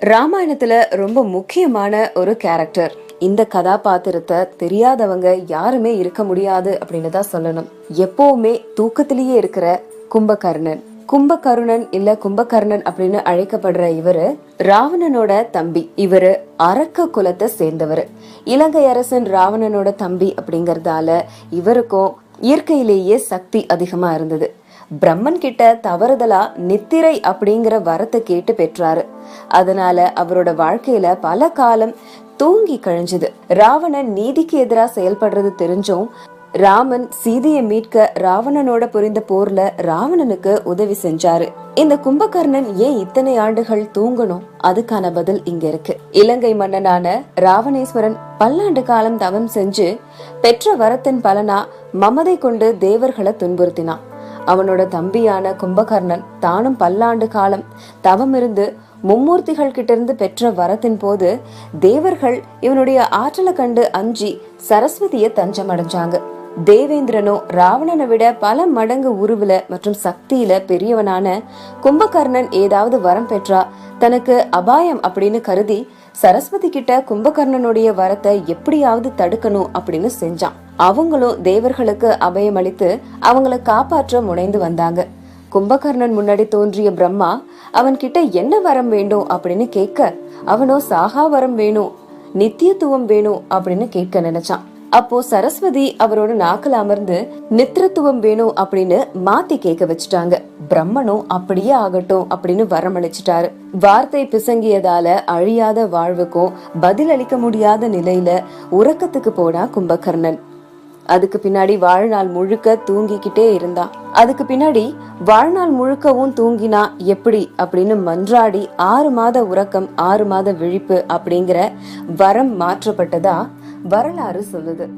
ராமாயணத்துல ரொம்ப முக்கியமான ஒரு கேரக்டர் இந்த கதாபாத்திரத்தை தெரியாதவங்க யாருமே இருக்க முடியாது அப்படின்னு தான் சொல்லணும். எப்பவுமே தூக்கத்திலேயே இருக்கிற கும்பகர்ணன். கும்பகருணன் இல்ல கும்பகர்ணன் அப்படின்னு அழைக்கப்படுற இவரு ராவணனோட தம்பி. இவரு அரக்க குலத்தை சேர்ந்தவர். இலங்கை அரசன் ராவணனோட தம்பி அப்படிங்கறதால இவருக்கும் இயற்கையிலேயே சக்தி அதிகமா இருந்தது. பிரம்மன் கிட்ட தவறுதலா நித்திரை அப்படிங்கிற வரத்தை கேட்டு பெற்றாரு. அதனால அவரோட வாழ்க்கையில பல காலம் தூங்கி கழிஞ்சது. ராவணன் நீதிக்கு எதிரா செயல்படுறது தெரிஞ்சும் ராமன் சீதையை மீட்க ராவணனோட புரிந்த போர்ல ராவணனுக்கு உதவி செஞ்சாரு. இந்த கும்பகர்ணன் ஏன் இத்தனை ஆண்டுகள் தூங்கணும்? அதுக்கான பதில் இங்க இருக்கு. இலங்கை மன்னனான ராவணேஸ்வரன் பல்லாண்டு காலம் தவம் செஞ்சு பெற்ற வரத்தின் பலனா மமதை கொண்டு தேவர்களை துன்புறுத்தினான். அவனோட தம்பியான கும்பகர்ணன் தானும் பல்லாண்டு காலம் தவம் இருந்து மும்மூர்த்திகள் கிட்ட இருந்து பெற்ற வரத்தின் போது தேவர்கள் இவனுடைய ஆற்றலை கண்டு அஞ்சி சரஸ்வதிய தஞ்சம் அடைஞ்சாங்க தேவேந்திரனோ ராவணனை விட பல மடங்கு உருவுல மற்றும் சக்தியில பெரியவனான கும்பகர்ணன் ஏதாவது வரம் பெற்றா தனக்கு அபாயம் அப்படின்னு கருதி சரஸ்வதி கிட்ட கும்பகர்ணனுடைய வரத்தை எப்படியாவது தடுக்கணும் அப்படின்னு செஞ்சான். அவங்களும் தேவர்களுக்கு அபயம் அளித்து அவங்கள காப்பாற்ற முனைந்து வந்தாங்க. கும்பகர்ணன் முன்னாடி தோன்றிய பிரம்மா அவன் கிட்ட என்ன வரம் வேண்டும்? அப்படின்னு கேட்க அவனோ சாகா வரம் வேணும் நித்தியத்துவம் வேணும் அப்படின்னு கேட்க நினைச்சான். அப்போ சரஸ்வதி அவரோட நாக்கில் அமர்ந்து நித்திரத்துவம் வேணும் அப்படின்னு மாத்தி கேட்க வச்சுட்டாங்க. பிரம்மனும் அப்படியே ஆகட்டும் அப்படின்னு வரமளிச்சிட்டாரு. வார்த்தை பிசங்கியதால அழியாத வாழ்வுக்கும் பதில் அளிக்க முடியாத நிலையில உறக்கத்துக்கு போனா கும்பகர்ணன். அதுக்கு பின்னாடி வாழ்நாள் முழுக்க தூங்கிக்கிட்டே இருந்தான் அதுக்கு பின்னாடி வாழ்நாள் முழுக்கவும் தூங்கினா எப்படி அப்படின்னு மன்றாடி ஆறு மாத உறக்கம் ஆறு மாத விழிப்பு அப்படிங்கிற வரம் மாற்றப்பட்டதா வரலாறு சொல்லுது.